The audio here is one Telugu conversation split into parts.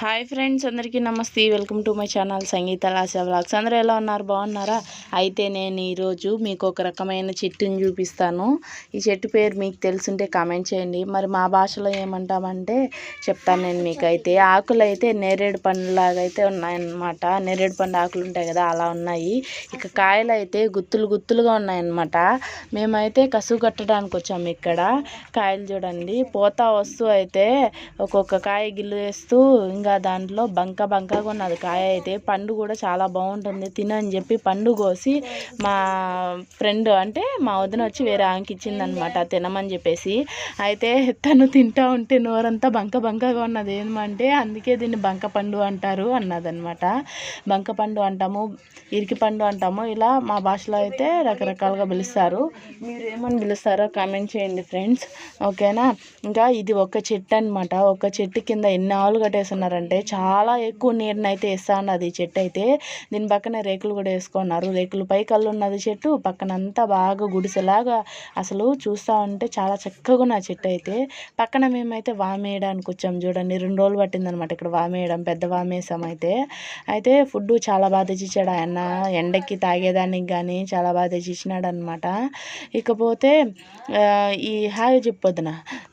హాయ్ ఫ్రెండ్స్ అందరికీ నమస్తే. Welcome to my channel Sangeetha Laasa blogs అందరూ ఎలా ఉన్నారు? బాగున్నారా? అయితే నేను ఈరోజు మీకు ఒక రకమైన చెట్టుని చూపిస్తాను. ఈ చెట్టు పేరు మీకు తెలుసుంటే కామెంట్ చేయండి. మరి మా భాషలో ఏమంటామంటే చెప్తాను నేను మీకు అయితే ఆకులు అయితే నేరేడు పండులాగా అయితే ఉన్నాయన్నమాట. నేరేడు పండు ఆకులు ఉంటాయి కదా అలా ఉన్నాయి. ఇక కాయలు అయితే గుత్తులు గుత్తులుగా ఉన్నాయన్నమాట. మేమైతే కసువు కట్టడానికి వచ్చాము ఇక్కడ. కాయలు చూడండి. పోతా వస్తూ అయితే ఒక్కొక్క కాయ గిల్లు వేస్తూ ఇంకా దాంట్లో బంక బంకగా ఉన్నది. కాయ అయితే పండు కూడా చాలా బాగుంటుంది. తినని చెప్పి పండు కోసి మా ఫ్రెండ్ అంటే మా వదిన వచ్చి వేరే ఆమెకి ఇచ్చిందనమాట తినమని చెప్పేసి. అయితే తను తింటా ఉంటే నోరంతా బంక బంకగా ఉన్నది. ఏమంటే అందుకే దీన్ని బంక పండు అంటారు అన్నదనమాట బంక పండు అంటాము ఇరికి పండు అంటాము ఇలా మా భాషలో అయితే రకరకాలుగా పిలుస్తారు. మీరు ఏమని పిలుస్తారో కామెంట్ చేయండి ఫ్రెండ్స్. ఓకేనా? ఇంకా ఇది ఒక చెట్టు అనమాట ఒక చెట్టు కింద ఎన్ని ఆవులు కట్టేస్తున్నారు? వేసుకున్నారంటే చాలా ఎక్కువ నీరుని అయితే వేస్తా ఉన్నది చెట్టు అయితే. దీని పక్కనే రేకులు కూడా వేసుకున్నారు. రేకులు పై కళ్ళు ఉన్నది చెట్టు. పక్కన అంతా బాగా గుడిసెలాగా అసలు చూస్తూ ఉంటే చాలా చక్కగా నా చెట్టు అయితే. పక్కన మేమైతే వామేయడానికి వచ్చాము చూడండి. రెండు రోజులు పట్టిందనమాట ఇక్కడ వామేయడం పెద్ద వామేసాం అయితే. అయితే ఫుడ్ చాలా బాగా తెచ్చిచ్చాడు ఆయన. ఎండకి తాగేదానికి కానీ చాలా బాగా తెచ్చిచ్చినాడు అనమాట ఇకపోతే ఈ హాయ్ చెప్పొద్దున?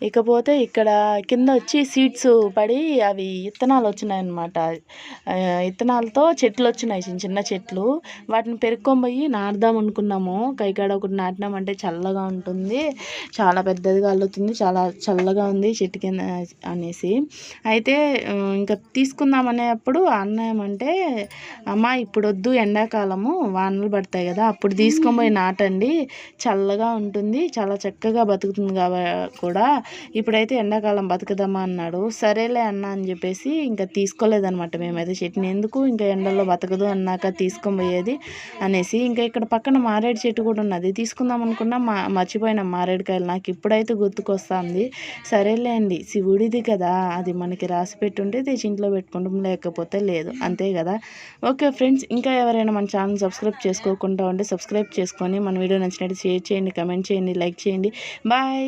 ఇకపోతే ఇక్కడ కింద వచ్చి సీడ్స్ పడి అవి విత్తనాలు వచ్చినాయన్నమాట విత్తనాలతో చెట్లు వచ్చినాయి చిన్న చిన్న చెట్లు. వాటిని పెరుక్కొని పోయి నాటుదాం అనుకున్నాము. కైకాడ ఒకటి నాటినామంటే చల్లగా ఉంటుంది. చాలా పెద్దదిగా అల్లుతుంది. చాలా చల్లగా ఉంది చెట్టు కింద అనేసి. అయితే ఇంకా తీసుకుందాం అనేప్పుడు అన్న ఏమంటే అమ్మ ఇప్పుడు వద్దు ఎండాకాలము. వానలు పడతాయి కదా. అప్పుడు తీసుకొని పోయి నాటండి. చల్లగా ఉంటుంది. చాలా చక్కగా బతుకుతుంది కాబ కూడా. ఇప్పుడైతే ఎండాకాలం బతుకుదామా అన్నాడు. సరేలే అన్న అని చెప్పేసి ఇంకా తీసుకోలేదనమాట మేమైతే చెట్టుని ఎందుకు? ఇంకా ఎండల్లో బతకదు అన్నాక తీసుకొని పోయేది అనేసి. ఇంకా ఇక్కడ పక్కన మారేడు చెట్టు కూడా ఉన్నది. తీసుకుందాం అనుకున్నా మా మర్చిపోయినాం మారేడుకాయలు. నాకు ఇప్పుడైతే గుర్తుకొస్తుంది. సరేలే అండి శివుడిది కదా. అది మనకి రాసి పెట్టుంటే తెచ్చి ఇంట్లో పెట్టుకుంటాం. లేకపోతే లేదు. అంతే కదా? ఓకే ఫ్రెండ్స్ ఇంకా ఎవరైనా మన ఛానల్ సబ్స్క్రైబ్ చేసుకోకుండా ఉంటే సబ్స్క్రైబ్ చేసుకొని మన వీడియో నచ్చినట్టు షేర్ చేయండి కమెంట్ చేయండి లైక్ చేయండి. బాయ్!